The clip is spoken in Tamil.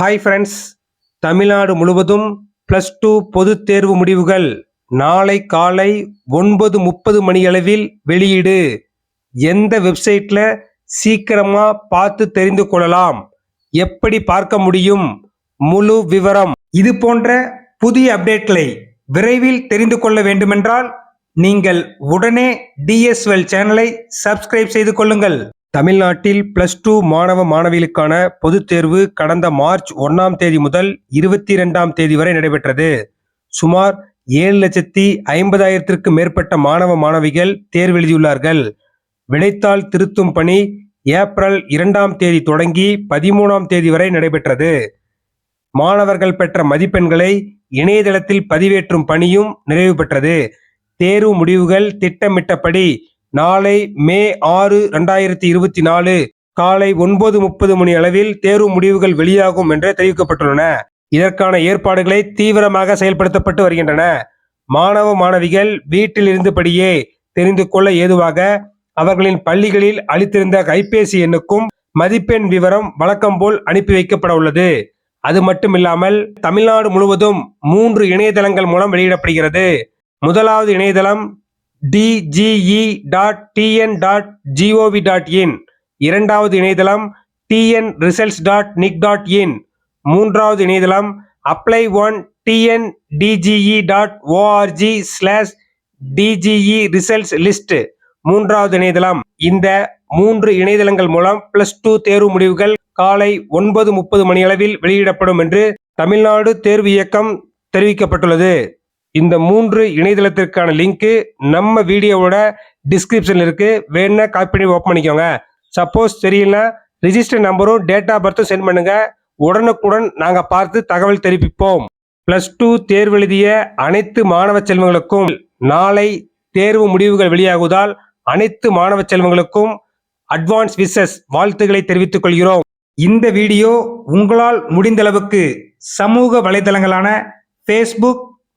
ஹாய் ஃப்ரெண்ட்ஸ் தமிழ்நாடு முழுவதும் ப்ளஸ் டூ பொதுத் தேர்வு முடிவுகள் நாளை காலை ஒன்பது முப்பது மணியளவில் வெளியீடு. எந்த வெப்சைட்டில் சீக்கிரமாக பார்த்து தெரிந்து கொள்ளலாம்? எப்படி பார்க்க முடியும்? முழு விவரம். இது போன்ற புதிய அப்டேட்களை விரைவில் தெரிந்து கொள்ள வேண்டுமென்றால் நீங்கள் உடனே டிஎஸ்எல் சேனலை சப்ஸ்கிரைப் செய்து கொள்ளுங்கள். தமிழ்நாட்டில் பிளஸ் டூ மாணவ மாணவிகளுக்கான பொதுத் தேர்வு கடந்த மார்ச் ஒன்றாம் தேதி முதல் இருபத்தி இரண்டாம் தேதி வரை நடைபெற்றது. சுமார் ஏழு லட்சத்தி ஐம்பதாயிரத்திற்கும் மேற்பட்ட மாணவ மாணவிகள் தேர்வு எழுதியுள்ளார்கள். விடைத்தாள் திருத்தும் பணி ஏப்ரல் இரண்டாம் தேதி தொடங்கி பதிமூணாம் தேதி வரை நடைபெற்றது. மாணவர்கள் பெற்ற மதிப்பெண்களை இணையதளத்தில் பதிவேற்றும் பணியும் நிறைவு பெற்றது. தேர்வு முடிவுகள் திட்டமிட்டபடி நாளை மே ஆறு ரெண்டாயிரத்தி இருபத்தி நாலு காலை ஒன்பது முப்பது மணி அளவில் தேர்வு முடிவுகள் வெளியாகும் என்று தெரிவிக்கப்பட்டுள்ளன. இதற்கான ஏற்பாடுகளை தீவிரமாக செயல்படுத்தப்பட்டு வருகின்றன. மாணவ மாணவிகள் வீட்டில் இருந்தபடியே தெரிந்து கொள்ள ஏதுவாக அவர்களின் பள்ளிகளில் அளித்திருந்த கைபேசி எண்ணுக்கும் மதிப்பெண் விவரம் வழக்கம் போல் அனுப்பி வைக்கப்பட உள்ளது. அது மட்டுமில்லாமல் தமிழ்நாடு முழுவதும் மூன்று இணையதளங்கள் மூலம் வெளியிடப்படுகிறது. முதலாவது இணையதளம் DGE dot TN dot GOV dot in இரண்டாவது இணையதளம் TN results dot nic dot in மூன்றாவது இணையதளம் apply one TN DGE dot ORG slash DGE results list மூன்றாவது இணையதளம் இந்த மூன்று இணையதளங்கள் மூலம் பிளஸ் டூ தேர்வு முடிவுகள் காலை ஒன்பது முப்பது மணியளவில் வெளியிடப்படும் என்று தமிழ்நாடு தேர்வு இயக்கம் தெரிவிக்கப்பட்டுள்ளது. இந்த மூன்று இணையதளத்திற்கான லிங்க்கு நம்ம வீடியோவோட டிஸ்கிரிப்ஷனில் இருக்கு. வேணுன்னா காப்பி பண்ணி ஓப்பன் பண்ணிக்கோங்க. சப்போஸ் தெரியலனா ரிஜிஸ்டர் நம்பரும் டேட் ஆஃப் பர்த்தும் சென்ட் பண்ணுங்க. உடனுக்குடன் நாங்கள் பார்த்து தகவல் தெரிவிப்போம். பிளஸ் டூ தேர்வு எழுதிய அனைத்து மாணவ செல்வங்களுக்கும் நாளை தேர்வு முடிவுகள் வெளியாகுவதால் அனைத்து மாணவ செல்வங்களுக்கும் அட்வான்ஸ் விசஸ் வாழ்த்துக்களை தெரிவித்துக் கொள்கிறோம். இந்த வீடியோ உங்களால் முடிந்தளவுக்கு சமூக வலைதளங்களான ஃபேஸ்புக்